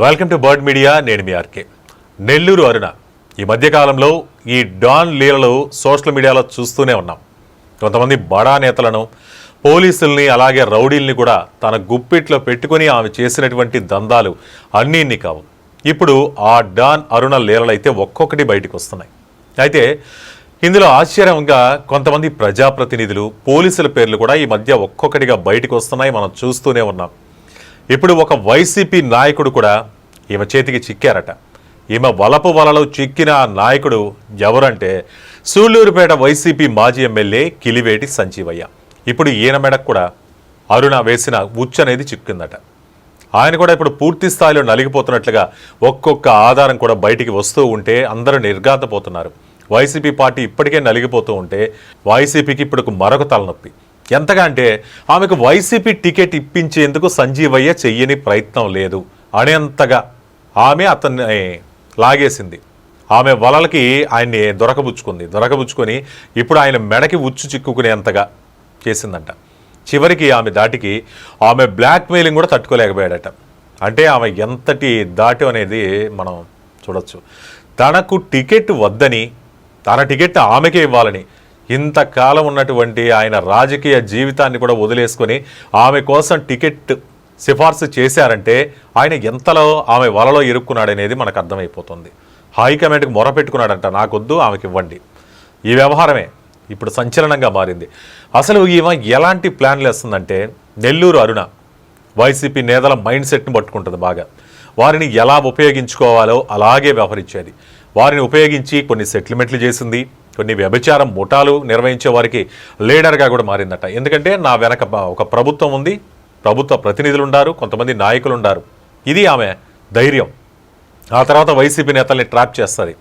Welcome to bird media నేను మీ RK. Nellore అరుణ. ఈ మధ్యకాలంలో ఈ డాన్ లీలలు సోషల్ మీడియాలో చూస్తూనే ఉన్నాం. కొంతమంది బడా నేతలను పోలీసుల్ని అలాగే రౌడీల్ని కూడా తన గుప్పిట్లో పెట్టుకొని ఆమె చేసినటువంటి దందాలు అన్నీ ఇన్ని కావు. ఇప్పుడు ఆ డాన్ అరుణ లీలలైతే ఒక్కొక్కటి బయటకు వస్తున్నాయి. అయితే ఇందులో ఆశ్చర్యంగా కొంతమంది ప్రజాప్రతినిధులు పోలీసుల పేర్లు కూడా ఈ మధ్య ఒక్కొక్కటిగా బయటకు వస్తున్నాయి. మనం చూస్తూనే ఉన్నాం. ఇప్పుడు ఒక వైసీపీ నాయకుడు కూడా ఈమె చేతికి చిక్కారట. ఈమె వలపు వలలో చిక్కిన ఆ నాయకుడు ఎవరంటే సూళ్ళూరుపేట వైసీపీ మాజీ ఎమ్మెల్యే కిలివేటి సంజీవయ్య. ఇప్పుడు ఈయన మెడకు కూడా అరుణ వేసిన ఉచ్చు అనేది చిక్కిందట. ఆయన కూడా ఇప్పుడు పూర్తి స్థాయిలో నలిగిపోతున్నట్లుగా ఒక్కొక్క ఆధారం కూడా బయటికి వస్తూ ఉంటే అందరూ నిర్గాంతపోతున్నారు వైసీపీ పార్టీ ఇప్పటికే నలిగిపోతూ ఉంటే వైసీపీకి ఇప్పుడు మరొక తలనొప్పి. ఎంతగా అంటే ఆమెకు వైసీపీ టికెట్ ఇప్పించేందుకు సంజీవయ్య చెయ్యని ప్రయత్నం లేదు. అనేంతగా ఆమె అతన్ని లాగేసింది. ఆమె వలలకి ఆయన్ని దొరకబుచ్చుకుంది. దొరకబుచ్చుకొని ఇప్పుడు ఆయన మెడకి ఉచ్చు చిక్కుకునేంతగా చేసిందంట. చివరికి ఆమె దాటికి ఆమె బ్లాక్మెయిలింగ్ కూడా తట్టుకోలేకపోయాడట. అంటే ఆమె ఎంతటి దాటి అనేది మనం చూడొచ్చు. తనకు టికెట్ వద్దని తన టికెట్ ఆమెకే ఇవ్వాలని ఇంతకాలం ఉన్నటువంటి ఆయన రాజకీయ జీవితాన్ని కూడా వదిలేసుకొని ఆమె కోసం టికెట్ సిఫార్సు చేశారంటే ఆయన ఎంతలో ఆమె వలలో ఇరుక్కున్నాడనేది మనకు అర్థమైపోతుంది. హైకమాండ్కి మొరపెట్టుకున్నాడంట నాకొద్దు ఆమెకి ఇవ్వండి. ఈ వ్యవహారమే ఇప్పుడు సంచలనంగా మారింది. అసలు ఈమె ఎలాంటి ప్లాన్లు వేస్తుందంటే నెల్లూరు అరుణ వైసీపీ నేతల మైండ్ సెట్ను పట్టుకుంటుంది బాగా. వారిని ఎలా ఉపయోగించుకోవాలో అలాగే వ్యవహరించేది. వారిని ఉపయోగించి కొన్ని సెటిల్మెంట్లు చేసింది. కొన్ని వ్యభిచారం ముఠాలు నిర్వహించే వారికి లీడర్గా కూడా మారిందట. ఎందుకంటే నా వెనక ఒక ప్రభుత్వం ఉంది. ప్రభుత్వ ప్రతినిధులు ఉన్నారు కొంతమంది నాయకులు ఉండారు. ఇది ఆమె ధైర్యం. ఆ తర్వాత వైసీపీ నేతల్ని ట్రాప్ చేస్తుంది.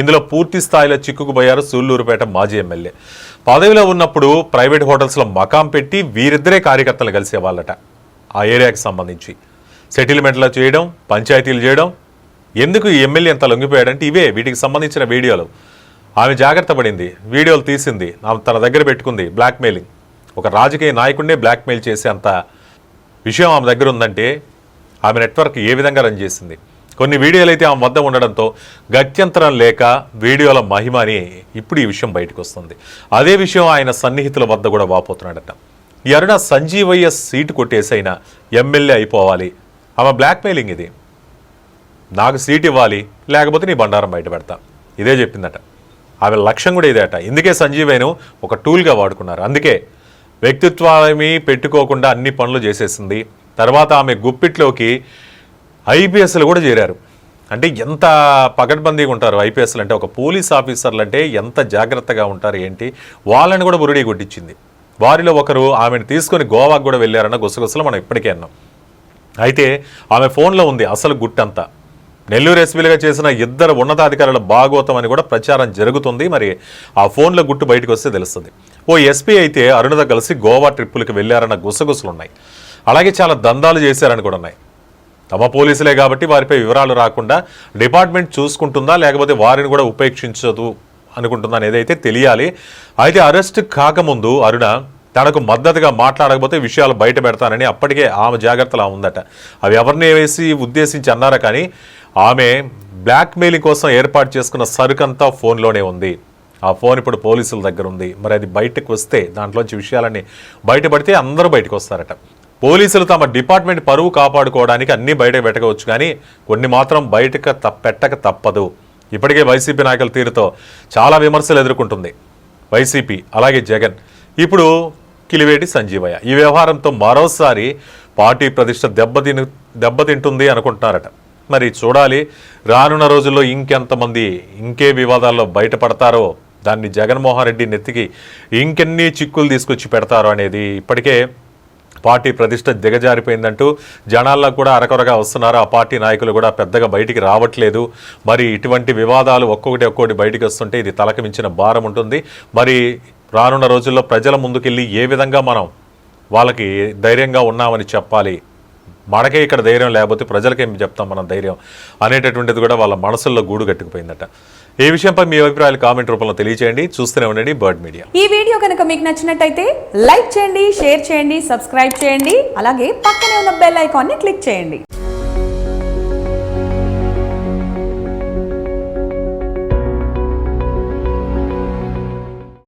ఇందులో పూర్తి స్థాయిలో చిక్కుకుపోయారు సూళ్ళూరుపేట మాజీ ఎమ్మెల్యే. పదవిలో ఉన్నప్పుడు ప్రైవేట్ హోటల్స్లో మకాం పెట్టి వీరిద్దరే కార్యకర్తలు కలిసేవాళ్ళట ఆ ఏరియాకి సంబంధించి. సెటిల్మెంట్లో చేయడం పంచాయతీలు చేయడం. ఎందుకు ఈ ఎమ్మెల్యే అంత లొంగిపోయాడంటే ఇవే వీటికి సంబంధించిన వీడియోలు. ఆమె జాగ్రత్త పడింది వీడియోలు తీసింది ఆమె తన దగ్గర పెట్టుకుంది బ్లాక్మెయిలింగ్ ఒక రాజకీయ నాయకుడినే బ్లాక్మెయిల్ చేసే అంత విషయం ఆమె దగ్గర ఉందంటే ఆమె నెట్వర్క్ ఏ విధంగా రన్ చేసింది. కొన్ని వీడియోలు అయితే ఆమె వద్ద ఉండడంతో గత్యంతరం లేక వీడియోల మహిమ అని ఇప్పుడు ఈ విషయం బయటకు వస్తుంది. అదే విషయం ఆయన సన్నిహితుల వద్ద కూడా వాపోతున్నాడట. ఈ అరుణ సంజీవయ్య సీటు కొట్టేసైనా ఎమ్మెల్యే అయిపోవాలి. ఆమె బ్లాక్మెయిలింగ్ ఇది. నాకు సీట్ ఇవ్వాలి లేకపోతే నీ బండారం బయట పెడతా. ఇదే చెప్పిందట. ఆమె లక్ష్యం కూడా ఇదే ఇందుకే సంజీవేను ఒక టూల్గా వాడుకున్నారు. అందుకే వ్యక్తిత్వాన్ని పెట్టుకోకుండా అన్ని పనులు చేసేసింది. తర్వాత ఆమె గుప్పిట్లోకి ఐపీఎస్లు కూడా చేరారు. అంటే ఎంత పకడ్బందీగా ఉంటారు ఐపీఎస్లు అంటే ఒక పోలీస్ ఆఫీసర్లు అంటే ఎంత జాగ్రత్తగా ఉంటారు ఏంటి? వాళ్ళని కూడా బురుడి కొట్టించింది. వారిలో ఒకరు ఆమెను తీసుకొని గోవాకు కూడా వెళ్ళారన్న గుసగుసలు మనం ఇప్పటికే అన్నాం. అయితే ఆమె ఫోన్లో ఉంది అసలు గుట్టంతా. నెల్లూరు ఎస్పీలుగా చేసిన ఇద్దరు ఉన్నతాధికారుల భాగోతం అని కూడా ప్రచారం జరుగుతుంది. మరి ఆ ఫోన్లో గుట్టు బయటకు వస్తే తెలుస్తుంది. ఓ ఎస్పీ అయితే అరుణతో కలిసి గోవా ట్రిప్పులకు వెళ్ళారన్న గుసగుసలున్నాయి. అలాగే చాలా దందాలు చేశారని కూడా ఉన్నాయి. తమ పోలీసులే కాబట్టి వారిపై వివరాలు రాకుండా డిపార్ట్మెంట్ చూసుకుంటుందా లేకపోతే వారిని కూడా ఉపేక్షించదు అనుకుంటుందా అనేది అయితే తెలియాలి. అయితే అరెస్ట్ కాకముందు అరుణ తనకు మద్దతుగా మాట్లాడకపోతే విషయాలు బయట పెడతానని అప్పటికే ఆమె జాగ్రత్తలా ఉందట. అవి ఎవరిని వేసి ఉద్దేశించి అన్నారా కానీ ఆమె బ్లాక్మెయిలింగ్ కోసం ఏర్పాటు చేసుకున్న సరుకంతా ఫోన్లోనే ఉంది. ఆ ఫోన్ ఇప్పుడు పోలీసుల దగ్గర ఉంది. మరి అది బయటకు వస్తే దాంట్లోంచి విషయాలన్నీ బయటపడితే అందరూ బయటకు వస్తారట. పోలీసులు తమ డిపార్ట్మెంట్ పరువు కాపాడుకోవడానికి అన్నీ బయట పెట్టవచ్చు కానీ కొన్ని మాత్రం బయటకు త- పెట్టక తప్పదు. ఇప్పటికే వైసీపీ నాయకుల తీరుతో చాలా విమర్శలు ఎదుర్కొంటుంది వైసీపీ అలాగే జగన్. ఇప్పుడు కిలివేటి సంజీవయ్య. ఈ వ్యవహారంతో మరోసారి పార్టీ ప్రతిష్ట దెబ్బతిని దెబ్బతింటుంది అనుకుంటున్నారట. మరి చూడాలి. రానున్న రోజుల్లో ఇంకెంతమంది ఇంకే వివాదాల్లో బయటపడతారో దాన్ని జగన్మోహన్ రెడ్డి నెత్తికి ఇంకెన్ని చిక్కులు తీసుకొచ్చి పెడతారో అనేది ఇప్పటికే పార్టీ ప్రతిష్ట దిగజారిపోయిందంటూ జనాల్లో కూడా అరకొరగా వస్తున్నారు. ఆ పార్టీ నాయకులు కూడా పెద్దగా బయటికి రావట్లేదు. మరి ఇటువంటి వివాదాలు ఒక్కొక్కటి ఒక్కొక్కటి బయటికి వస్తుంటే ఇది తలకు మించిన భారం ఉంటుంది. మరి రానున్న రోజుల్లో ప్రజల ముందుకెళ్ళి ఏ విధంగా మనం వాళ్ళకి ధైర్యంగా ఉన్నామని చెప్పాలి? మనకే ఇక్కడ ధైర్యం లేకపోతే ప్రజలకేం చెప్తాం మనం ధైర్యం అనేటటువంటిది కూడా వాళ్ళ మనసుల్లో గూడు కట్టుకుపోయిందట ఈ విషయంపై మీ అభిప్రాయాలు కామెంట్ రూపంలో తెలియచేయండి. చూస్తూనే ఉండండి బర్డ్ మీడియా. ఈ వీడియో కనుక మీకు నచ్చినట్టయితే లైక్ చేయండి షేర్ చేయండి సబ్స్క్రైబ్ చేయండి అలాగే పక్కనే ఉన్న బెల్ ఐకాన్ని క్లిక్ చేయండి.